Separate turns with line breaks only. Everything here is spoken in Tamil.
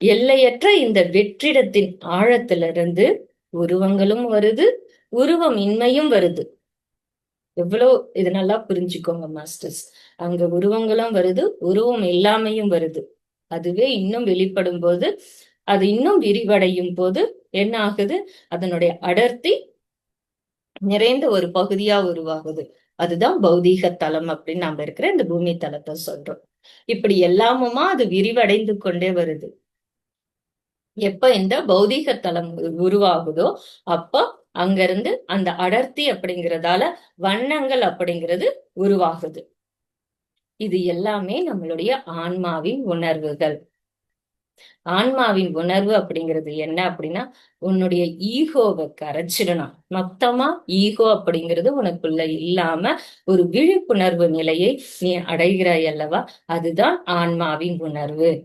எல்லையற்ற இந்த வெற்றிடத்தின் ஆழத்திலிருந்து உருவங்களும் வருது உருவம் இன்மையும் வருது. எவ்வளவு இது நல்லா புரிஞ்சுக்கோங்க மாஸ்டர்ஸ் அங்க உருவங்களும் வருது உருவம் இல்லாமையும் வருது. அதுவே இன்னும் வெளிப்படும் போது அது இன்னும் விரிவடையும் போது என்ன ஆகுது? அதனுடைய அடர்த்தி நிறைந்த ஒரு பகுதியா உருவாகுது. அதுதான் பௌதீக தலம் அப்படின்னு நாம இருக்கிற இந்த பூமி தலத்தை சொல்றோம். இப்படி எல்லாமுமா அது விரிவடைந்து கொண்டே வருது. எப்ப இந்த பௌதீக தளம் உருவாகுதோ அப்ப அங்கிருந்து அந்த அடர்த்தி அப்படிங்கிறதால வண்ணங்கள் அப்படிங்கிறது உருவாகுது. இது எல்லாமே நம்மளுடைய ஆன்மாவின் உணர்வுகள். ஆன்மாவின் உணர்வு அப்படிங்கிறது என்ன அப்படின்னா உன்னுடைய ஈகோவை கரைச்சிடணும் மொத்தமா ஈகோ அப்படிங்கிறது உனக்குள்ள இல்லாம ஒரு விழிப்புணர்வு நிலையை நீ அடைகிறாய் அல்லவா? அதுதான் ஆன்மாவின் உணர்வு.